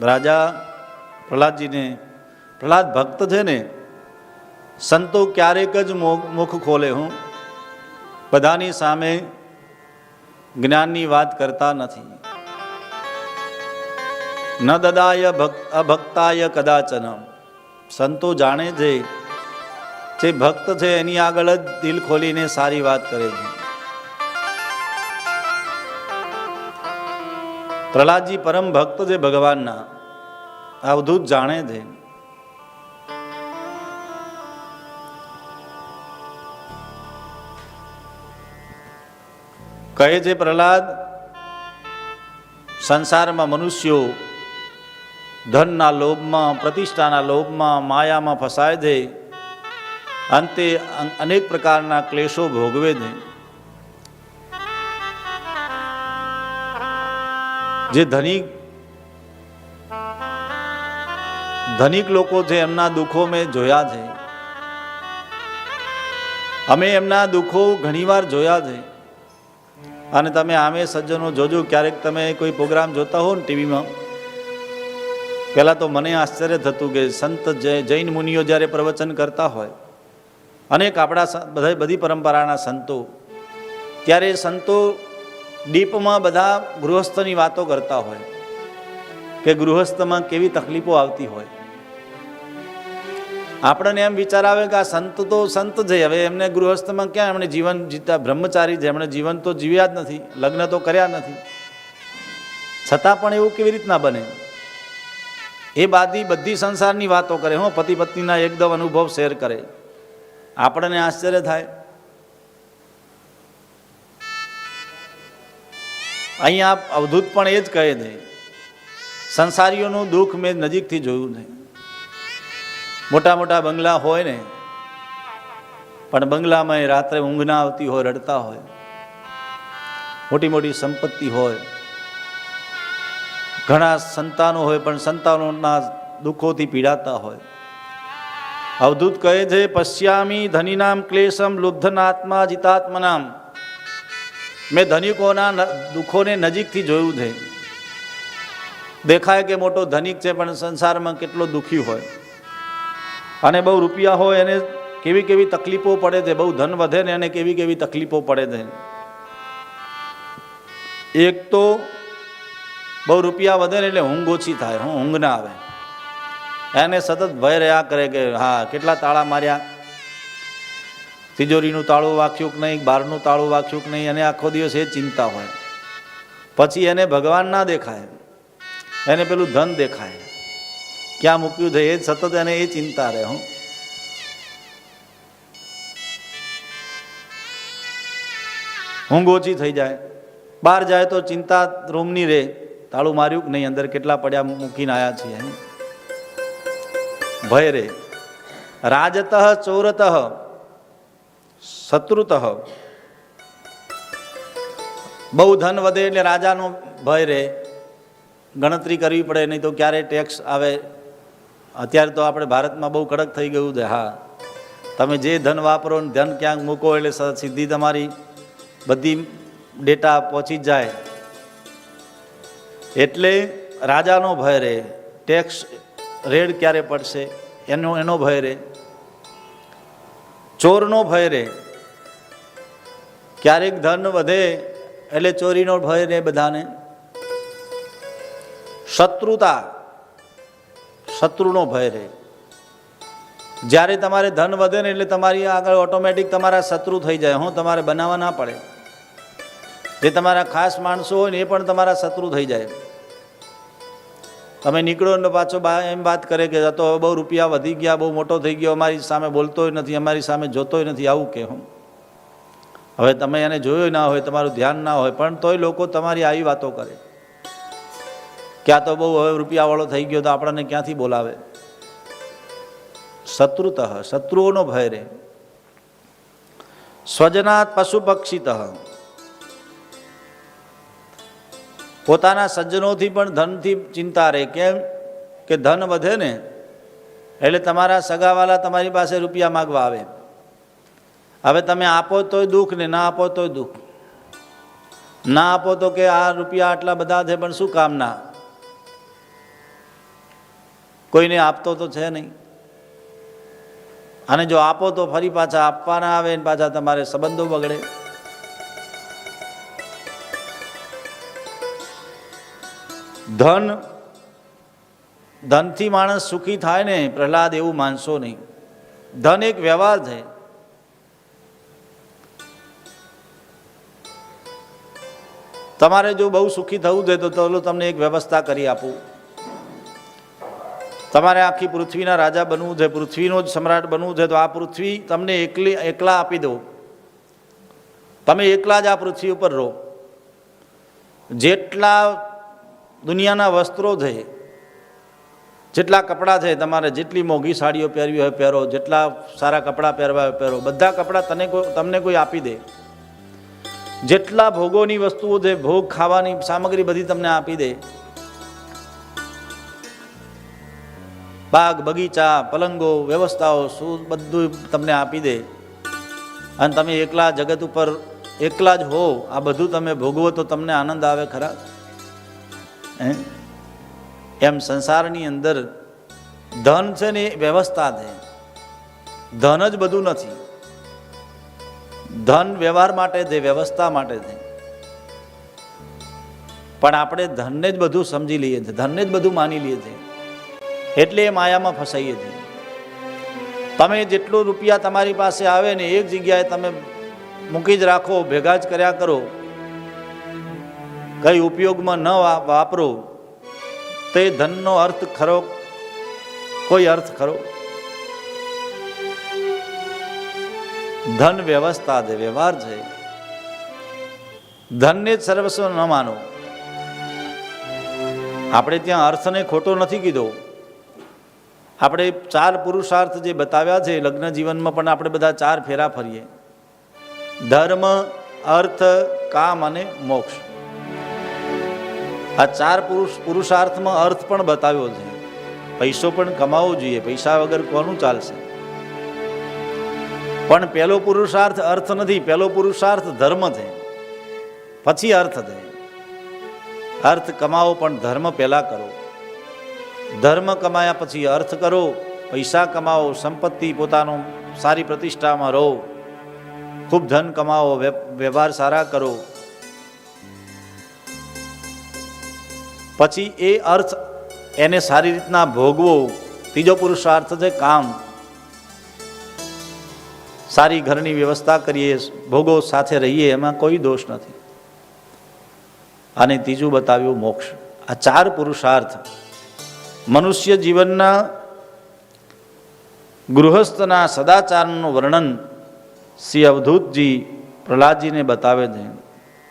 રાજા પ્રહલાદજીને, પ્રહલાદ ભક્ત છે ને, સંતો ક્યારેક જ મુખ ખોલે હું. બધાની સામે જ્ઞાનની વાત કરતા નથી. ન દદાય ભક્ત, અભક્તાય કદાચન સંતો જાણે છે, જે ભક્ત છે એની આગળ જ દિલ ખોલીને સારી વાત કરે છે. પ્રહલાદજી પરમ ભક્ત છે ભગવાનના અવધૂત જાણે છે. કહે છે પ્રહલાદ, સંસારમાં મનુષ્યો ધનના લોભમાં, પ્રતિષ્ઠાના લોભમાં, માયામાં ફસાય છે. અંતે અનેક પ્રકારના ક્લેશો ભોગવે છે. જે ધનિક ધનિક લોકો છે, એમના દુઃખો મેં જોયા છે. અમે એમના દુઃખો ઘણીવાર જોયા છે. અને તમે આમે સજ્જનો જોજો, ક્યારેક તમે કોઈ પ્રોગ્રામ જોતા હો ને ટીવીમાં. પહેલાં તો મને આશ્ચર્ય થતું કે સંત જૈન મુનિઓ જ્યારે પ્રવચન કરતા હોય, અનેક આપણા બધા, બધી પરંપરાના સંતો, ત્યારે સંતો ડીપમાં બધા ગૃહસ્થની વાતો કરતા હોય કે ગૃહસ્થમાં કેવી તકલીફો આવતી હોય. આપણને એમ વિચાર આવે કે આ સંત તો સંત છે, હવે એમને ગૃહસ્થમાં ક્યાં એમણે જીવન જીતા? બ્રહ્મચારી છે, એમણે જીવન તો જીવ્યા જ નથી, લગ્ન તો કર્યા નથી. છતાં પણ એવું કેવી રીતના બને? એ બાદી બધી સંસારની વાતો કરે, હું, પતિ પત્નીના એકદમ અનુભવ શેર કરે. આપણને આશ્ચર્ય થાય. અહીંયા અવધૂત પણ એ જ કહે છે. સંસારીઓનું દુઃખ મેં નજીકથી જોયું છે. મોટા મોટા બંગલા હોય ને, પણ બંગલામાં રાત્રે ઊંઘ ના આવતી હોય, રડતા હોય. મોટી મોટી સંપત્તિ હોય. ઘણા સંતાનો હોય, પણ સંતાનોના દુઃખોથી પીડાતા હોય. અવધૂત કહે છે, પશ્યામી ધનિનામ ક્લેશમ લુબ્ધનાત્મા જીતાત્મનામ. મેં ધનિકોના દુઃખોને નજીકથી જોયું છે. દેખાય કે મોટો ધનિક છે, પણ સંસારમાં કેટલો દુઃખી હોય. અને બહુ રૂપિયા હોય, એને કેવી કેવી તકલીફો પડે છે, બહુ ધન વધે ને એને કેવી કેવી તકલીફો પડે છે. એક તો બહુ રૂપિયા વધે ને એટલે ઊંઘ ઓછી થાય, હું ઊંઘ ના આવે. એને સતત ભય રહ્યા કરે કે, હા, કેટલા તાળા માર્યા તિજોરીનું તાળું વાંચ્યું કે નહીં બહારનું તાળું વાંચ્યું કે નહીં અને આખો દિવસ એ ચિંતા હોય. પછી એને ભગવાન ના દેખાય. એને પેલું ધન દેખાય. ક્યાં મૂક્યું છે એ સતત એને એ ચિંતા રહે, હું. ઊંઘ ઓછી થઈ જાય. બહાર જાય તો ચિંતા રૂમની રહે તાળું માર્યું કે નહીં, અંદર કેટલા પડ્યા મૂકીને આવ્યા છીએ ભય રે. રાજતઃ ચોરત શત્રુત. બહુ ધન વધે એટલે રાજાનો ભય રહે. ગણતરી કરવી પડે, નહીં તો ક્યારે ટેક્સ આવે. અત્યારે તો આપણે ભારતમાં બહુ કડક થઈ ગયું છે. હા. તમે જે ધન વાપરો ને ધન ક્યાંક મૂકો એટલે સીધી તમારી બધી ડેટા પહોંચી જાય. એટલે રાજાનો ભય રહે. ટેક્સ રેડ ક્યારે પડશે? એનો એનો ભય રહે. ચોરનો ભય રહે ક્યારેક ધન વધે એટલે ચોરીનો ભય રહે બધાને. શત્રુતા, શત્રુનો ભય રહે જ્યારે તમારે ધન વધે ને એટલે તમારી આગળ ઓટોમેટિક તમારા શત્રુ થઈ જાય. હું તમારે બનાવવા ના પડે. જે તમારા ખાસ માણસો હોય ને એ પણ તમારા શત્રુ થઈ જાય. તમે નીકળો ને પાછો એમ વાત કરે કે તો બહુ રૂપિયા વધી ગયા, બહુ મોટો થઈ ગયો, અમારી સામે બોલતોય નથી, અમારી સામે જોતોય નથી, આવું કે હું? હવે તમે એને જોયો ના હોય, તમારું ધ્યાન ના હોય, પણ તોય લોકો તમારી આવી વાતો કરે. ક્યાં તો બહુ હવે રૂપિયાવાળો થઈ ગયો તો આપણને ક્યાંથી બોલાવે? શત્રુત, શત્રુઓનો ભય રહે સ્વજનાત પશુ પક્ષિત પોતાના સજ્જનોથી પણ ધનથી ચિંતા રહે. કેમ? કે ધન વધે ને, એટલે તમારા સગાવાલા તમારી પાસે રૂપિયા માગવા આવે. હવે તમે આપો તોય દુઃખ ને, ના આપો તોય દુઃખ. ના આપો તો કે આ રૂપિયા આટલા બધા છે, પણ શું કામના? કોઈને આપતો તો છે નહીં. અને જો આપો તો ફરી પાછા આપવાના આવે ને પાછા તમારે સંબંધો બગડે. ધન, ધનથી માણસ સુખી થાય ને, પ્રહલાદ એવું માનશો નહીં. ધન એક વ્યવહાર છે. તમારે જો બહુ સુખી થવું છે તો ચલો તમને એક વ્યવસ્થા કરી આપું. તમારે આખી પૃથ્વીના રાજા બનવું છે, પૃથ્વીનો જ સમ્રાટ બનવું છે, તો આ પૃથ્વી તમને એકલી, એકલા આપી દો તમે એકલા જ આ પૃથ્વી ઉપર રહો. જેટલા દુનિયાના વસ્ત્રો છે, જેટલા કપડાં છે, તમારે જેટલી મોંઘી સાડીઓ પહેરવી હોય પહેરો, જેટલા સારા કપડાં પહેરવા હોય પહેરો, બધા કપડાં તને કોઈ, તમને કોઈ આપી દે. જેટલા ભોગોની વસ્તુઓ છે, ભોગ ખાવાની સામગ્રી બધી તમને આપી દે. બાગ બગીચા, પલંગો, વ્યવસ્થાઓ, શું બધું તમને આપી દે. અને તમે એકલા જગત ઉપર એકલા જ હો, આ બધું તમે ભોગવો તો તમને આનંદ આવે ખરા. એમ સંસારની અંદર ધન છે ને એ વ્યવસ્થા છે. ધન જ બધું નથી. ધન વ્યવહાર માટે છે, વ્યવસ્થા માટે છે. પણ આપણે ધનને જ બધું સમજી લઈએ છીએ, ધનને જ બધું માની લઈએ છીએ. એટલે એ માયામાં ફસાઈએ છીએ. તમે જેટલું રૂપિયા તમારી પાસે આવે ને એક જગ્યાએ તમે મૂકી જ રાખો, ભેગા જ કર્યા કરો કઈ ઉપયોગમાં ન વાપરો, તે ધનનો અર્થ ખરો? કોઈ અર્થ ખરો? ધન વ્યવસ્થા છે વ્યવહાર છે, ધનને જ સર્વસ્વ ન માનો. આપણે ત્યાં અર્થને ખોટો નથી કીધો. આપણે ચાર પુરુષાર્થ જે બતાવ્યા છે, લગ્ન જીવનમાં પણ આપણે બધા ચાર ફેરા ફરીએ. ધર્મ, અર્થ, કામ અને મોક્ષ. આ ચાર પુરુષ પુરુષાર્થમાં અર્થ પણ બતાવ્યો છે. પૈસો પણ કમાવો જોઈએ, પૈસા વગર કોનું ચાલશે? પણ પહેલો પુરુષાર્થ અર્થ નથી પહેલો પુરુષાર્થ ધર્મ છે. પછી અર્થ છે. અર્થ કમાવો પણ ધર્મ પહેલા કરો. ધર્મ કમાયા પછી અર્થ કરો, પૈસા કમાવો, સંપત્તિ પોતાનો સારી પ્રતિષ્ઠામાં રહો. ખૂબ ધન કમાવો, વ્ય- વ્યવહાર સારા કરો. પછી એ અર્થ એને સારી રીતના ભોગવો, ત્રીજો પુરુષાર્થ છે કામ. સારી ઘરની વ્યવસ્થા કરીએ, ભોગો સાથે રહીએ, એમાં કોઈ દોષ નથી. અને ત્રીજું બતાવ્યું મોક્ષ. આ ચાર પુરુષાર્થ મનુષ્ય જીવનના ગૃહસ્થના સદાચારનું વર્ણન શ્રી અવધૂતજી પ્રહલાદજીને બતાવે છે.